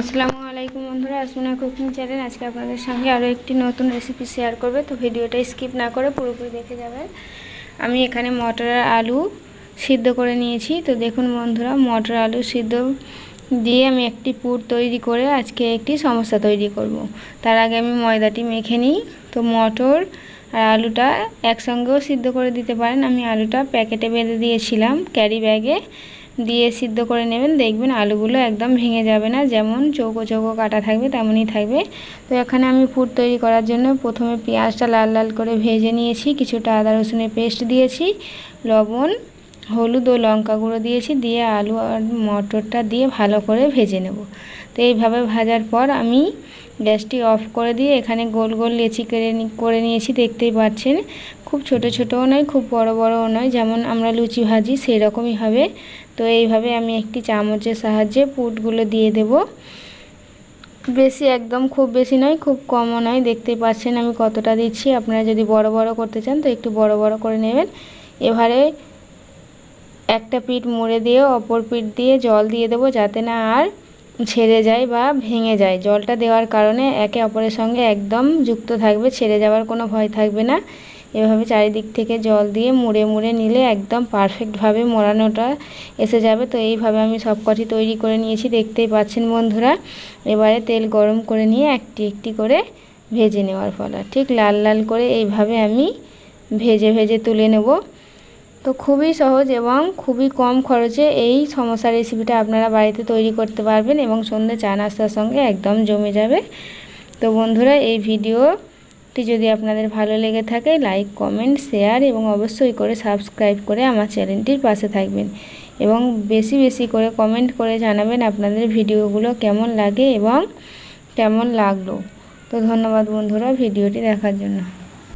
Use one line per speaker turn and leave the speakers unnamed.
আসসালামু আলাইকুম বন্ধুরা, আসমিনা কুকিং চ্যানেল আজকে আপনাদের সঙ্গে আরও একটি নতুন রেসিপি শেয়ার করবে। তো ভিডিওটা স্কিপ না করে পুরোপুরি দেখে যাবেন। আমি এখানে মটর আলু সিদ্ধ করে নিয়েছি। তো দেখুন বন্ধুরা, মটর আলু সিদ্ধ দিয়ে আমি একটি পুর তৈরি করে আজকে একটি সমস্যা তৈরি করব। তার আগে আমি ময়দাটি মেখে নিই। তো মটর আর আলুটা একসঙ্গেও সিদ্ধ করে দিতে পারেন। আমি আলুটা প্যাকেটে বেঁধে দিয়েছিলাম ক্যারি ব্যাগে। দিয়ে সিদ্ধ করে নেবেন। দেখবেন আলুগুলো একদম ভেঙে যাবে না। যেমন চৌকো চৌকো কাটা থাকবে, তেমনই থাকবে। তো এখানে আমি পুর তৈরি করার জন্য প্রথমে পেঁয়াজটা লাল লাল করে ভেজে নিয়েছি। কিছুটা আদা রসুনের পেস্ট দিয়েছি, লবণ হলুদ ও লঙ্কা গুঁড়ো দিয়েছি, দিয়ে আলু আর মটরটা দিয়ে ভালো করে ভেজে নেব। তো এইভাবে ভাজার পর আমি গ্যাসটি অফ করে দিয়ে এখানে গোল গোল লেচি করে করে নিয়েছি, দেখতেই পাচ্ছেন। খুব ছোট ছোটও নয়, খুব বড় বড়ও নয়, যেমন আমরা লুচি ভাজি সেই রকমই হবে। তো এইভাবে আমি একটি চামচের সাহায্যে পুটগুলো দিয়ে দেব। বেশি একদম খুব বেশি নয়, খুব কমও নয়, দেখতেই পাচ্ছেন আমি কতটা দিচ্ছি। আপনারা যদি বড় বড় করতে চান তো একটু বড় বড় করে নেবেন। এবারে একটা পিঠ মুড়ে দিয়ে অপর পিঠ দিয়ে জল দিয়ে দেবো যাতে না আর ছেড়ে যায় বা ভেঙে যায়। জলটা দেওয়ার কারণে একে অপরের সঙ্গে একদম যুক্ত থাকবে, ছেড়ে যাওয়ার কোনো ভয় থাকবে না। এভাবে চারিদিক থেকে জল দিয়ে মুড়ে মুড়ে নিলে একদম পারফেক্টভাবে মোড়ানোটা এসে যাবে। তো এইভাবে আমি সব কটি তৈরি করে নিয়েছি, দেখতেই পাচ্ছেন বন্ধুরা। এবারে তেল গরম করে নিয়ে একটি একটি করে ভেজে নেওয়ার ফলা ঠিক লাল লাল করে এইভাবে আমি ভেজে ভেজে তুলে নেব। তো খুবই সহজ এবং খুবই কম খরচে এই সমস্যা রেসিপিটা আপনারা বাড়িতে তৈরি করতে পারবেন এবং সন্ধ্যে চা নাস্তার সঙ্গে একদম জমে যাবে। তো বন্ধুরা, এই ভিডিওটি যদি আপনাদের ভালো লেগে থাকে লাইক কমেন্ট শেয়ার এবং অবশ্যই করে সাবস্ক্রাইব করে আমার চ্যানেলটির পাশে থাকবেন এবং বেশি বেশি করে কমেন্ট করে জানাবেন আপনাদের ভিডিওগুলো কেমন লাগে এবং কেমন লাগল। তো ধন্যবাদ বন্ধুরা ভিডিওটি দেখার জন্য।